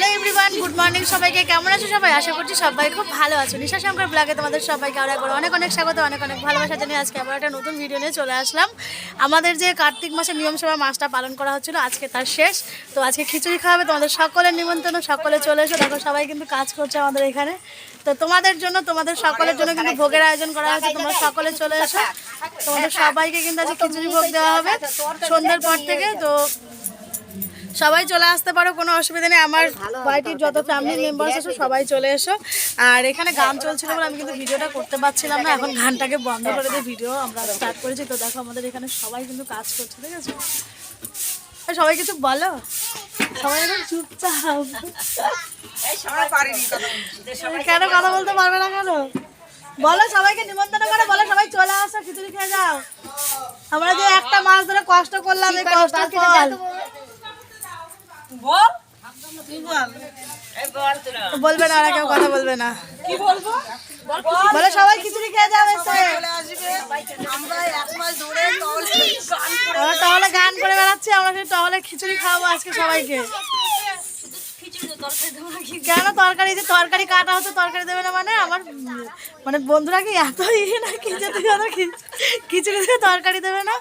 Hello everyone good morning সবাইকে। কেমন আছো সবাই? আশা করছি সবাই খুব ভালো আছো। নিশা শঙ্কর ব্লগে তোমাদের সবাইকে আরও একবার অনেক অনেক স্বাগত, অনেক অনেক ভালোবাসা জানিয়ে আজকে আবার একটা নতুন ভিডিও নিয়ে চলে আসলাম। আমাদের যে কার্তিক মাসের নিয়ম সভা মাসটা পালন করা হচ্ছিল, আজকে তার শেষ। তো আজকে খিচুড়ি খাওয়াবে তোমাদের সকলের নিমন্ত্রণ, সকলে চলে এসো। দেখো, সবাই কিন্তু কাজ করছে আমাদের এখানে। তো তোমাদের জন্য, তোমাদের সকলের জন্য কিন্তু ভোগের আয়োজন করা হয়েছে। তোমরা সকলে চলে এসো। তোমাদের সবাইকে কিন্তু আজকে খিচুড়ি ভোগ দেওয়া হবে। সন্ধ্যার পর থেকে, তো সবাই চলে আসতে পারো কোনো অসুবিধা নেই। আমার বাড়িটির যত ফ্যামিলি মেম্বার্স আছে সবাই চলে এসো। আর এখানে গান চলছিল বলে আমি কিন্তু ভিডিওটা করতে পারছিলাম না এখন গানটাকে বন্ধ করে দিয়ে ভিডিও আমরা স্টার্ট করেছি। তো দেখো আমাদের এখানে সবাই কিন্তু কাজ করছে ঠিক আছে? সবাই কিছু বলো? সবাই এখন চুপচাপ। কেন কথা বলতে পারবে না কেন? বলো সবাইকে নিমন্ত্রণ করে বলো সবাই চলে আসো খিচুড়ি খেয়ে যাও। আমরা যে একটা মাস ধরে কষ্ট করলাম এই কষ্টের বলবে না ওরা কেউ কথা বলবে না। কি বলব? বলে। সবাই খিচুড়ি খেয়ে যাবে আমরা তাহলে গান করে বেড়াচ্ছি আমরা সেই টহলে খিচুড়ি খাওয়াবো আজকে সবাইকে। কেন তরকারি যে তরকারি কাটা হতো তরকারি দেবে না মানে? আমার মানে বন্ধুরা কি এত ইয়ে না খিচুড়ি দেবে খিচুড়ি দিয়ে তরকারি দেবে না?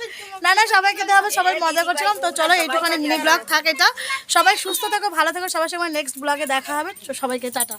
না না সবাইকে দেওয়া হবে সবাই মজা করছিলাম। তো চলো এইটুখানে মিনি ব্লগ থাক। এটা সবাই সুস্থ থাকো ভালো থাকো। সবার সময় নেক্সট ব্লগে দেখা হবে। তো সবাইকে টাটা।